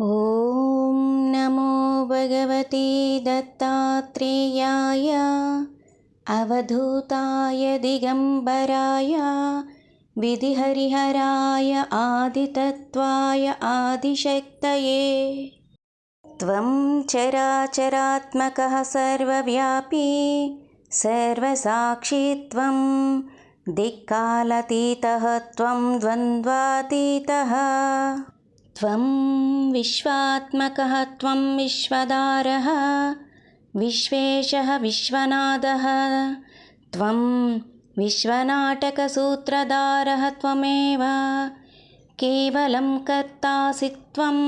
ॐ नमो भगवते दत्तात्रेयाय अवधूताय दिगम्बराय विधिहरिहराय आदितत्त्वाय आदिशक्तये। त्वं चराचरात्मकः सर्वव्यापी सर्वसाक्षी त्वं दिक्कालतीतः त्वं द्वन्द्वातीतः त्वं विश्वात्मकः त्वं विश्वदारः विश्वेशः विश्वनाथः त्वं विश्वनाटकसूत्रधारः त्वमेव केवलं कर्तासि त्वम्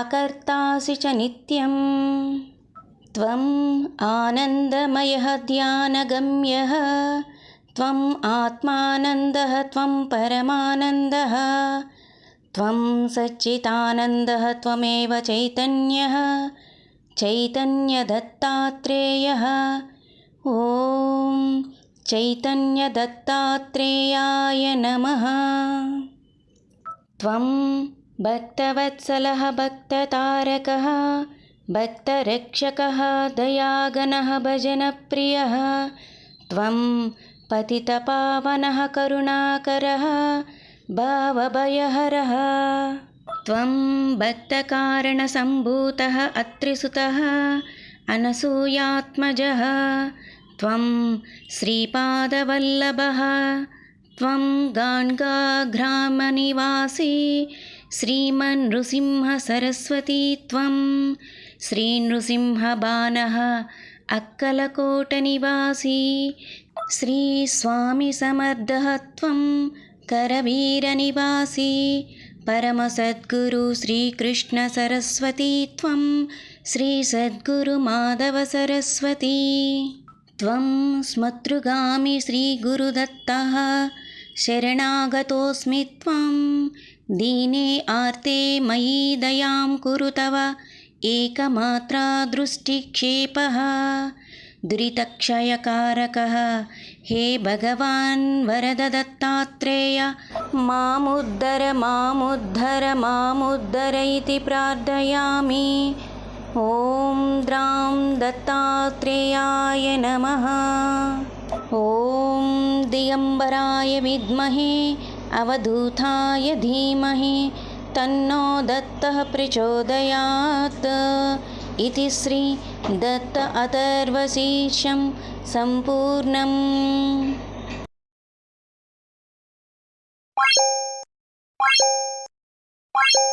अकर्तासि च नित्यं त्वम् आनन्दमयः ध्यानगम्यः त्वम् आत्मानन्दः त्वं परमानन्दः त्वं सच्चिदानन्दः त्वमेव चैतन्यः चैतन्यदत्तात्रेयः। ॐ चैतन्यदत्तात्रेयाय नमः। त्वं भक्तवत्सलः भक्ततारकः भक्तरक्षकः दयागणः भजनप्रियः। त्वं पतितपावनः करुणाकरः भावभयहरः। त्वं भक्तकारणसम्भूतः अत्रिसुतः अनसूयात्मजः। त्वं श्रीपादवल्लभः। त्वं गाण्गाग्रामनिवासी श्रीमन्नृसिंहसरस्वती। त्वं श्रीनृसिंहबाणः अक्कलकोटनिवासी। श्रीस्वामिसमर्थः। त्वं करवीरनिवासी परमसद्गुरु श्रीकृष्णसरस्वती त्वं श्रीसद्गुरुमाधवसरस्वती। त्वं स्मतृगामि श्रीगुरुदत्तः शरणागतोऽस्मि त्वं। दीने आर्ते मयि दयां कुरु तव एकमात्रा दृष्टिक्षेपः दुरितक्षयकारकः। हे भगवान् वरददत्तात्रेय मामुद्धर मामुद्धर मामुद्धर इति प्रार्थयामि। ॐ द्रां दत्तात्रेयाय नमः। ॐ दिगम्बराय विद्महे अवधूताय धीमहि तन्नो दत्तः प्रचोदयात् इति श्री दत्त अथर्वशीर्षं सम्पूर्णम् Bye.